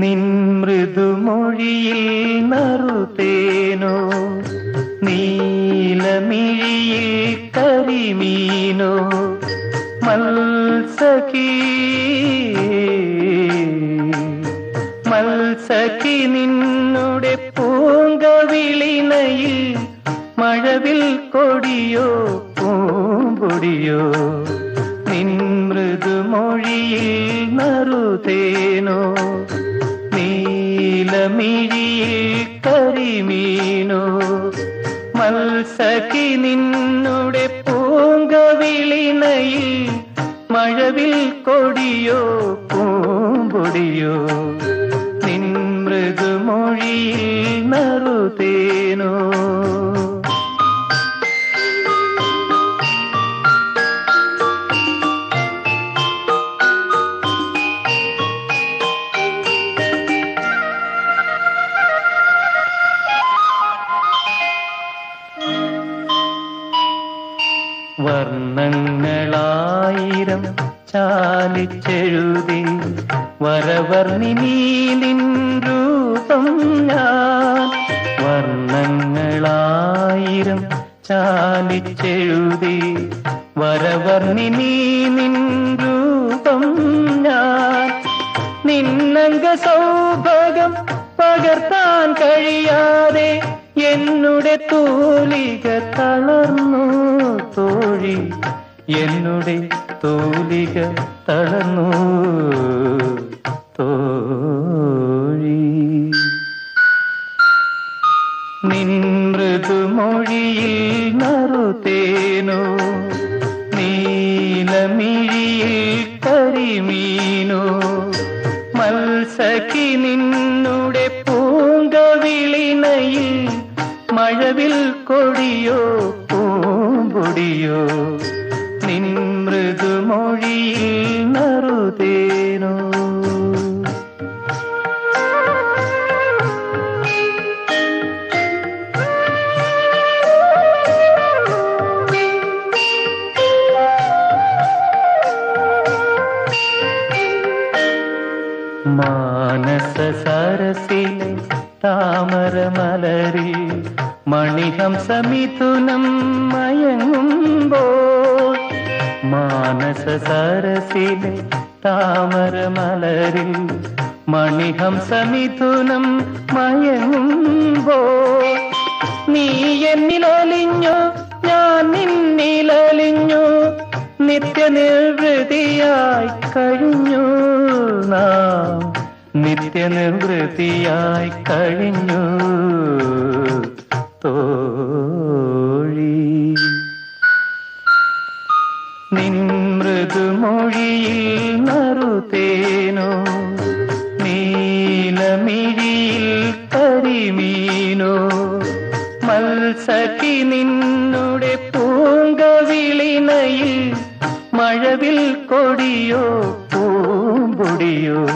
നിൻ മൃദുമൊഴിയിൽ നറുതേനോ. നീലമിഴിയിൽ കരിമീനോ. മത്സഖി മത്സഖി നിന്നുടെ പൂങ്കവിളിനയിൽ മഴവിൽ കൊടിയോ പൂമ്പൊടിയോ നിൻ മൃദുമൊഴിയിൽ നറുതേനോ. നീലമിഴിയിൽ കരിമീനോ. മത്സഖി നിന്നുടെ പൂങ്കവിളിനയിൽ മഴവിൽ കൊടിയോ പൂമ്പൊടിയോ. നിൻ മൃദുമൊഴിയിൽ വർണങ്ങളായിരം ചാലിച്ചെഴുതി വരവർണിനീലിൻ രൂപം ഞാൻ. വർണങ്ങളായിരം ചാലിച്ചെഴുതി വരവർണിനീലിൻ രൂപം ഞാൻ. നിന്നംഗ സൗഭാഗം പകർത്താൻ കഴിയാതെ എന്നുടെ തൂലിക തളർന്നു തോഴി എന്നുടെ തോലിക തളർന്നു. തോഴി. മൊഴിയിൽ നറുതേനോ. നീലമിഴിയിൽ കരിമീനോ. മത്സഖി നിന്നുടെ പൂങ്കവിളിനയിൽ മഴവിൽ കൊടിയോ പൂമ്പൊടിയോ നിൻ മൃദുമൊഴിയിൽ നറുതേനോ? മാനസ സരസിലെ താമരമലരിൽ മണിഹംസ മിഥുനം മയങ്ങുമ്പോൾ മാനസ സരസിലെ താമരമലരിൽ മണിഹംസമിഥുനം മയങ്ങുമ്പോൾ നീ എന്നിലൊലിഞ്ഞു ഞാൻ നിന്നിലൊലിഞ്ഞു നിത്യനിർവൃതിയായി കഴിഞ്ഞു നാം. നിത്യനിർവൃതിയായി കഴിഞ്ഞു തോഴി നിൻ മൃദുമൊഴിയിൽ നറുതേനോ. നീലമിഴിയിൽ കരിമീനോ. മത്സഖി നിന്നുടെ പൂങ്കവിളിനയിൽ മഴവിൽ കൊടിയോ പൂമ്പൊടിയോ.